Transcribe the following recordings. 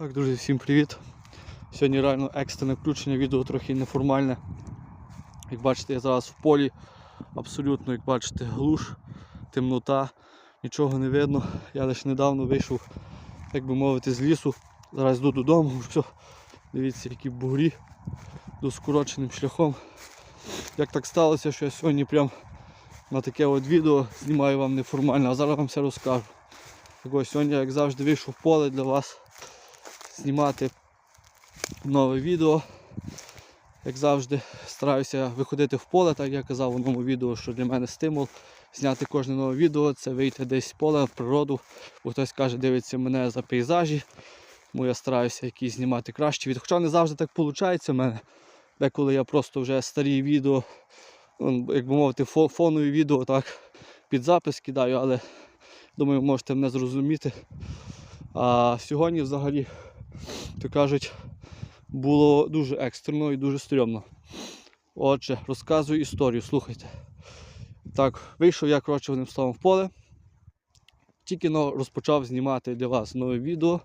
Так, друзі, всім привіт. Сьогодні реально екстрене включення, відео трохи неформальне. Як бачите, я зараз в полі, абсолютно, як бачите, глуш, темнота, нічого не видно. Я лише недавно вийшов, як би мовити, з лісу. Зараз йду додому, все. Дивіться, які бугрі до скороченим шляхом. Як так сталося, що я сьогодні прям на таке от відео знімаю вам неформально, а зараз вам все розкажу. Так ось сьогодні, як завжди, вийшов в поле для вас знімати нове відео. Як завжди, стараюся виходити в поле, так я казав в одному відео, що для мене стимул зняти кожне нове відео, це вийти десь в поле, в природу, бо хтось каже, дивиться мене за пейзажі. Тому я стараюся якісь знімати кращі відео. Хоча не завжди так виходить у мене. Деколи я просто вже старі відео, ну, як би мовити, фонові відео так під запис кидаю, але думаю, можете мене зрозуміти. А сьогодні взагалі, то кажуть, було дуже екстрено і дуже стрьомно. Отже, розказую історію, слухайте. Так, вийшов я, коротше, словом в поле. Тільки но розпочав знімати для вас нове відео.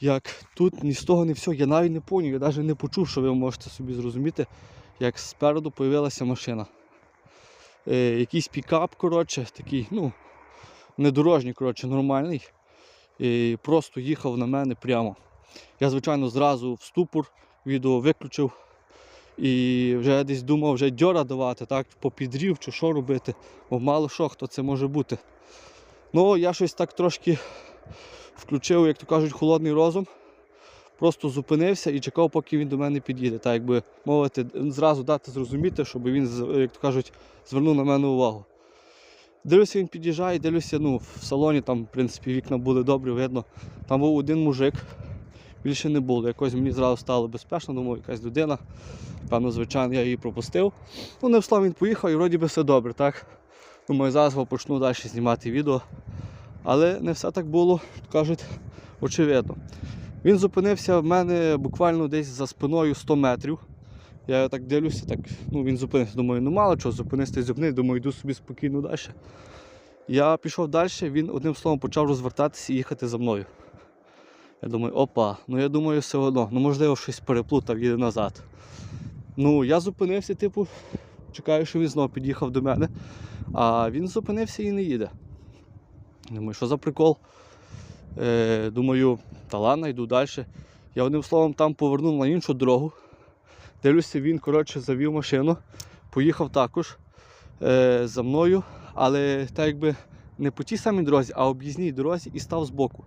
Як тут ні з того, ні все, я навіть не поняв, я навіть не почув, що ви можете собі зрозуміти, як спереду з'явилася машина. Е, якийсь пікап, коротше, такий, ну, недорожній, коротше, нормальний. І просто їхав на мене прямо. Я, звичайно, зразу в ступор відео виключив. І вже десь думав вже дьора давати, так, попідрів чи що робити, бо мало що, хто це може бути. Ну, я щось так трошки включив, як то кажуть, холодний розум. Просто зупинився і чекав, поки він до мене під'їде. Так, якби мовити, зразу дати зрозуміти, щоб він, як то кажуть, звернув на мене увагу. Дивлюся, він під'їжджає, дивлюся, ну, в салоні там, в принципі, вікна були добрі, видно. Там був один мужик, більше не було. Якось мені зразу стало безпечно, думаю, якась людина. Певно, звичайно, я її пропустив. Ну, не вслав він поїхав і вроді би все добре, так? Думаю, зараз почну далі знімати відео. Але не все так було, кажуть, очевидно. Він зупинився в мене буквально десь за спиною 100 метрів. Я так дивлюся, так, ну він зупинився. Думаю, ну мало чого, зупинився, зупинив, думаю, йду собі спокійно далі. Я пішов далі, він одним словом почав розвертатися і їхати за мною. Я думаю, опа, ну я думаю, все одно, ну можливо, щось переплутав, їде назад. Ну, я зупинився, типу, чекаю, що він знову під'їхав до мене. А він зупинився і не їде. Думаю, що за прикол? Е, думаю, та ладно, йду далі. Я одним словом там повернув на іншу дорогу. Дивлюся, він коротше, завів машину, поїхав також е, за мною, але так якби не по тій самій дорозі, а об'їзній дорозі і став збоку.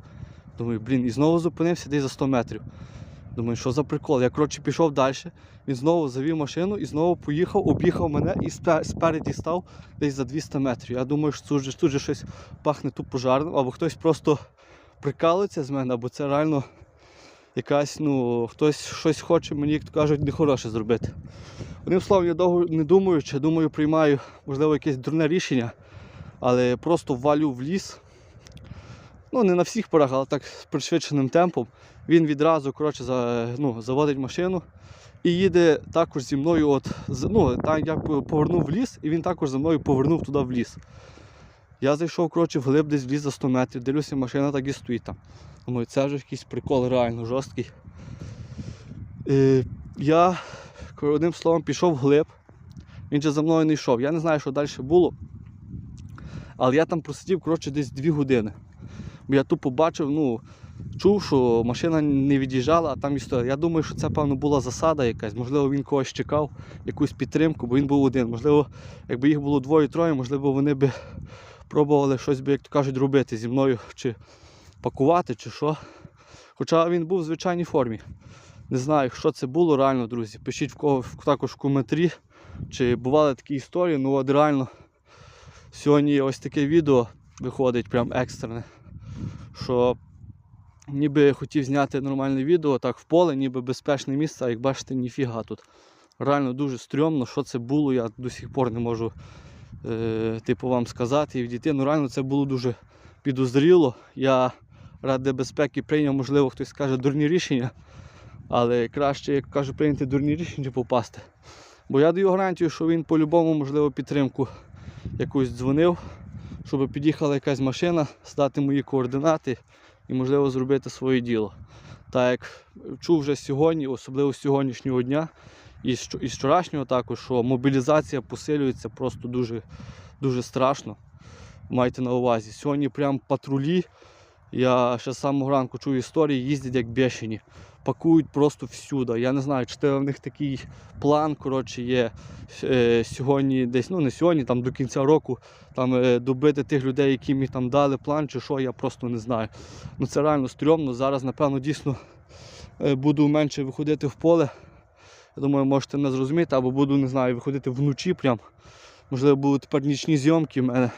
Думаю, блін, і знову зупинився десь за 100 метрів. Думаю, що за прикол? Я коротше пішов далі. Він знову завів машину і знову поїхав, об'їхав мене і спереді став десь за 200 метрів. Я думаю, що тут тут же щось пахне тут пожарним, або хтось просто прикалується з мене, або це реально якась, ну, хтось щось хоче мені, як то кажуть, нехороше зробити. Одним словом, я довго не думаю, чи думаю, приймаю, можливо, якесь дурне рішення, але просто валю в ліс. Ну, не на всіх порах, але так з пришвидшеним темпом. Він відразу коротше, за, ну, заводить машину і їде також зі мною. От, ну, там я повернув в ліс, і він також за мною повернув туди в ліс. Я зайшов коротше, вглиб десь в ліс за 100 метрів, дивлюся, машина так і стоїть там. Думаю, це вже якийсь прикол реально жорсткий. Я одним словом пішов вглиб. Він же за мною не йшов. Я не знаю, що далі було. Але я там просидів коротше, десь 2 години. Бо я тупо бачив, ну, чув, що машина не від'їжджала, а там історія. Я думаю, що це, певно, була засада якась. Можливо, він когось чекав, якусь підтримку, бо він був один. Можливо, якби їх було двоє-троє, можливо, вони би пробували щось би, як то кажуть, робити зі мною, чи пакувати, чи що. Хоча він був в звичайній формі. Не знаю, що це було реально, друзі. Пишіть в кого також в коментарі, чи бували такі історії. Ну от реально сьогодні ось таке відео виходить прям екстрене. Що ніби хотів зняти нормальне відео, так в поле, ніби безпечне місце, а як бачите, ніфіга тут. Реально дуже стрьомно, що це було, я до сих пор не можу е, типу, вам сказати і відійти. Ну реально це було дуже підозріло. Я ради безпеки прийняв, можливо, хтось скаже дурні рішення, але краще, як кажу, прийняти дурні рішення, попасти. Бо я даю гарантію, що він по-любому, можливо, підтримку якусь дзвонив, щоб під'їхала якась машина, здати мої координати. і, можливо, зробити своє діло. Так як чув вже сьогодні, особливо з сьогоднішнього дня, і з вчорашнього також, що мобілізація посилюється просто дуже, дуже страшно. Майте на увазі. Сьогодні прям патрулі. Я ще з самого ранку чую історії, їздять як бешені. Пакують просто всюди. Я не знаю, чи в них такий план коротше, є е, сьогодні, десь, ну не сьогодні, там до кінця року там, е, добити тих людей, які мені там дали план, чи що, я просто не знаю. Ну це реально стрьомно. Зараз, напевно, дійсно е, буду менше виходити в поле. Я думаю, можете не зрозуміти, або буду, не знаю, виходити вночі прям. Можливо, будуть тепер нічні зйомки в мене.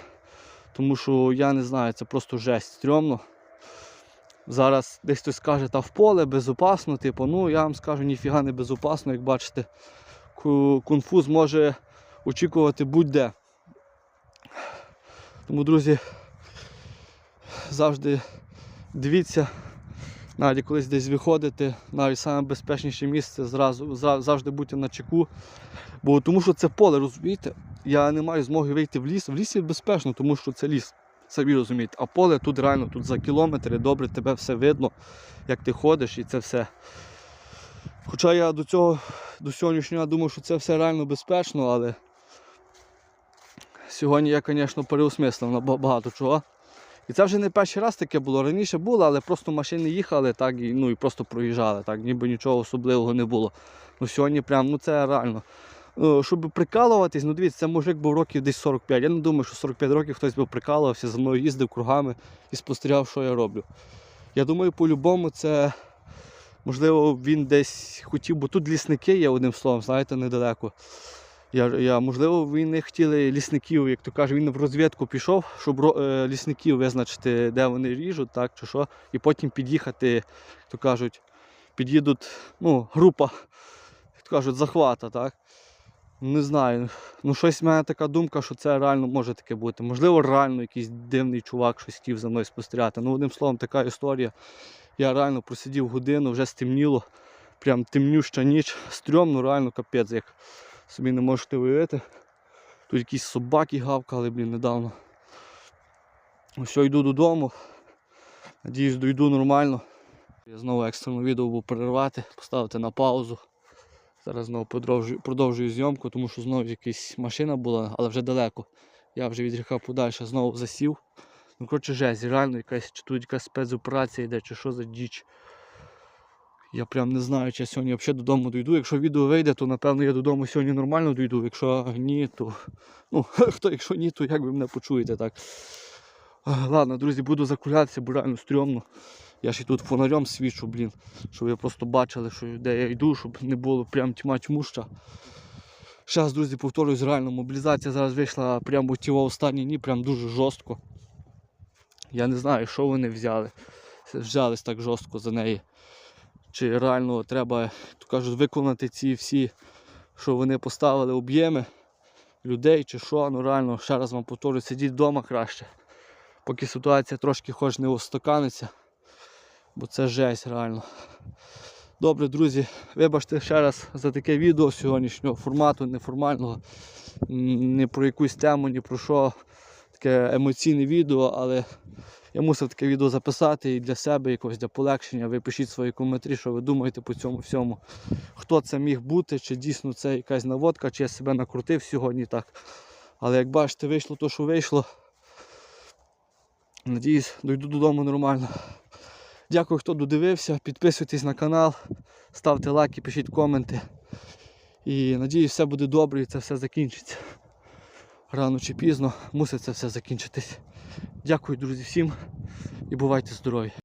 Тому що я не знаю, це просто жесть стрьомно. Зараз десь хтось скаже, та в поле безопасно, типу, ну я вам скажу, ніфіга не безопасно, як бачите, конфуз може очікувати будь-де. Тому, друзі, завжди дивіться, навіть колись десь виходите, навіть найбезпечніше місце, зразу, зра- завжди будьте на чеку. Бо тому що це поле, розумієте? Я не маю змоги вийти в ліс. В лісі безпечно, тому що це ліс. Самі розумієте. А поле тут реально тут за кілометри, добре, тебе все видно, як ти ходиш і це все. Хоча я до цього, до сьогоднішнього думав, що це все реально безпечно, але сьогодні я, звісно, переосмислив на багато чого. І це вже не перший раз таке було. Раніше було, але просто машини їхали так, і, ну, і просто проїжджали, так, ніби нічого особливого не було. Ну сьогодні прям, ну це реально. Ну, щоб прикалуватись, ну дивіться, це мужик був років десь 45. Я не думаю, що 45 років хтось би прикалувався, за мною їздив кругами і спостерігав, що я роблю. Я думаю, по-любому це, можливо, він десь хотів, бо тут лісники є, одним словом, знаєте, недалеко. Я, я, можливо, він не хотіли лісників, як то каже, він в розвідку пішов, щоб е, лісників визначити, де вони ріжуть, так чи що, і потім під'їхати, як то кажуть, під'їдуть, ну, група, як то кажуть, захвата, так. Не знаю. Ну, щось в мене така думка, що це реально може таке бути. Можливо, реально якийсь дивний чувак щось хотів за мною спостерігати. Ну, одним словом, така історія. Я реально просидів годину, вже стемніло. Прям темнюща ніч. Стрьомно, реально капець, як собі не можете уявити. Тут якісь собаки гавкали, блін, недавно. Все, йду додому. Надіюсь, дойду нормально. Я знову екстрено відео буду перервати, поставити на паузу. Зараз знову продовжую, продовжую зйомку, тому що знову якась машина була, але вже далеко. Я вже від подальше знову засів. Ну, коротше, жесть, реально якась, чи тут якась спецоперація йде, чи що за діч. Я прям не знаю, чи я сьогодні взагалі додому дойду. Якщо відео вийде, то напевно я додому сьогодні нормально дойду. Якщо ні, то. Ну, хто, якщо ні, то як ви мене почуєте так. Ладно, друзі, буду закулятися, бо реально стрьомно. Я ще тут фонарем свічу, блін, щоб ви просто бачили, що де я йду, щоб не було прям тьма тьмуща. Зараз, друзі, повторюсь, реально мобілізація зараз вийшла прямо ті останні дні, прям дуже жорстко. Я не знаю, що вони взяли. Взялись так жорстко за неї. Чи реально треба, то кажуть, виконати ці всі, що вони поставили об'єми людей чи що. Ну реально, ще раз вам повторюю, сидіть вдома краще. Поки ситуація трошки хоч не устаканиться. Бо це жесть реально. Добре, друзі, вибачте ще раз за таке відео сьогоднішнього формату, неформального, не про якусь тему, ні про що. Таке емоційне відео, але я мусив таке відео записати і для себе якось для полегшення. Ви пишіть свої коментарі, що ви думаєте по цьому всьому. Хто це міг бути, чи дійсно це якась наводка, чи я себе накрутив сьогодні так. Але як бачите, вийшло то, що вийшло. Надіюсь, дойду додому нормально. Дякую, хто додивився. Підписуйтесь на канал, ставте лайки, пишіть коменти. І надіюсь, все буде добре і це все закінчиться. Рано чи пізно мусить це все закінчитись. Дякую, друзі, всім і бувайте здорові!